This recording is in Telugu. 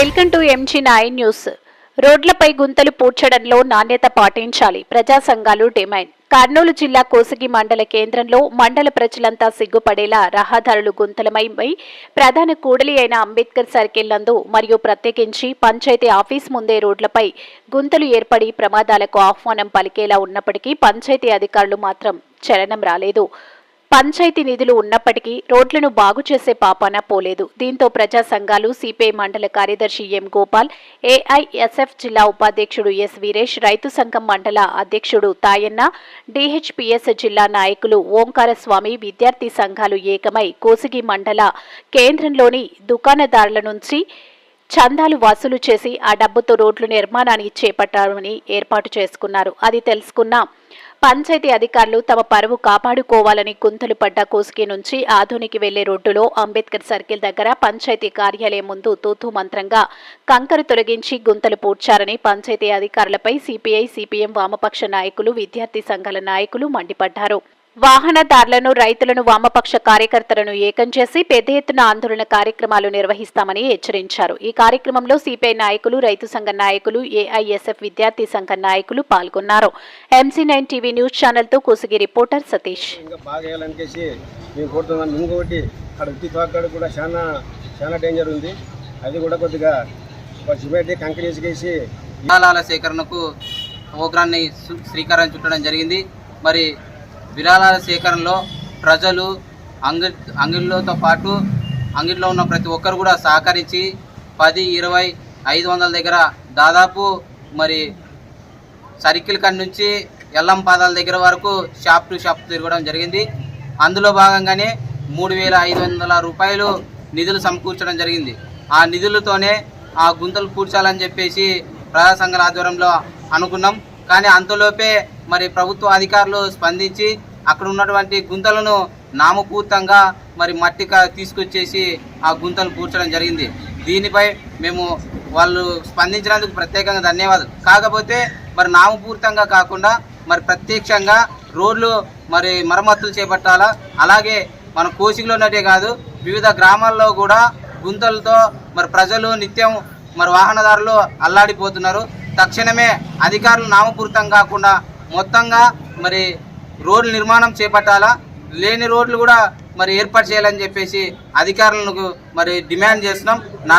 Welcome to MG nine news. రోడ్లపై గుంతలు పూడ్చడంలో నాణ్యత పాటించాలి. ప్రజా సంఘాలు డిమాండ్. కర్నూలు జిల్లా కోసిగి మండల కేంద్రంలో మండల ప్రజలంతా సిగ్గుపడేలా రహదారులు గుంతలమై ప్రధాన కూడలి అయిన అంబేద్కర్ సర్కిల్ నందు మరియు ప్రత్యేకించి పంచాయతీ ఆఫీస్ ముందే రోడ్లపై గుంతలు ఏర్పడి ప్రమాదాలకు ఆహ్వానం పలికేలా ఉన్నప్పటికీ పంచాయతీ అధికారులు మాత్రం చలనం రాలేదు. పంచాయతీ నిధులు ఉన్నప్పటికీ రోడ్లను బాగు చేసే పాపాన పోలేదు. దీంతో ప్రజా సంఘాలు సిపిఐ మండల కార్యదర్శి ఎం గోపాల్ ఏఐఎస్ఎఫ్ జిల్లా ఉపాధ్యక్షుడు ఎస్ వీరేష్ రైతు సంఘం మండల అధ్యక్షుడు తాయన్న డిహెచ్పిఎస్ జిల్లా నాయకులు ఓంకారస్వామి విద్యార్థి సంఘాలు ఏకమై కోసిగి మండల కేంద్రంలోని దుకాణదారుల నుంచి చందాలు వసూలు చేసి ఆ డబ్బుతో రోడ్లు నిర్మాణానికి చేపట్టాలని ఏర్పాటు చేసుకున్నారు. అది తెలుసుకున్న పంచాయతీ అధికారులు తమ పరువు కాపాడుకోవాలని గుంతలు పడ్డ కోసుకి నుంచి ఆధునికి వెళ్ళే రోడ్డులో అంబేద్కర్ సర్కిల్ దగ్గర పంచాయతీ కార్యాలయం ముందు తూతు మంత్రంగా కంకర తొలగించి గుంతలు పూడ్చారని పంచాయతీ అధికారులపై సిపిఐ సిపిఎం వామపక్ష నాయకులు విద్యార్థి సంఘాల నాయకులు మండిపడ్డారు. వాహనదారులను రైతులను వామపక్ష కార్యకర్తలను ఏకం చేసి పెద్ద ఎత్తున ఆందోళన కార్యక్రమాలు నిర్వహిస్తామని హెచ్చరించారు. ఈ కార్యక్రమంలో సిపిఐ నాయకులు రైతు సంఘ నాయకులు ఏఐఎస్ఎఫ్ విద్యార్థి సంఘ నాయకులు పాల్గొన్నారు. ఎంసీ నైన్ టీవీ న్యూస్ ఛానల్తో కుసిగి రిపోర్టర్ సతీష్. ఇంకొకటి అక్కడ కూడా చాలా చాలా డేంజర్ ఉంది. అది కూడా కొద్దిగా ఒక సిమెంట్ కంకర వేసుకేసి విరాళాల సేకరణకు ప్రోగ్రాన్ని శ్రీకారం చుట్టడం జరిగింది. మరి విరాళాల సేకరణలో ప్రజలు అంగి అంగిళ్ళతో పాటు అంగిట్లో ఉన్న ప్రతి ఒక్కరు కూడా సహకరించి పది ఇరవై ఐదు వందల దగ్గర దాదాపు మరి సర్కిల్ కాడ నుంచి ఎల్లం పాదాల దగ్గర వరకు షాప్ టు షాప్ తిరగడం జరిగింది. అందులో భాగంగానే మూడు వేల ఐదు వందల రూపాయలు నిధులు సమకూర్చడం జరిగింది. ఆ నిధులతోనే ఆ గుంతలు పూడ్చాలని చెప్పేసి ప్రజా సంఘాల ఆధ్వర్యంలో అనుకున్నాం. కానీ అంతలోపే మరి ప్రభుత్వ అధికారులు స్పందించి అక్కడ ఉన్నటువంటి గుంతలను నామపూర్తంగా మరి మట్టి తీసుకొచ్చేసి ఆ గుంతలు కూర్చడం జరిగింది. దీనిపై మేము వాళ్ళు స్పందించినందుకు ప్రత్యేకంగా ధన్యవాదాలు. కాకపోతే మరి నామపూర్తంగా కాకుండా మరి ప్రత్యక్షంగా రోడ్లు మరి మరమ్మతులు చేపట్టాలా? అలాగే మన కోసిగిలో ఉన్నట్టే కాదు వివిధ గ్రామాల్లో కూడా గుంతలతో మరి ప్రజలు నిత్యం మరి వాహనదారులు అల్లాడిపోతున్నారు. తక్షణమే అధికారులు నామపూరితం కాకుండా మొత్తంగా మరి రోడ్ల నిర్మాణం చేపట్టాలా? లేని రోడ్లు కూడా మరి ఏర్పాటు చేయాలని చెప్పేసి అధికారులకు మరి డిమాండ్ చేస్తున్నాం. నా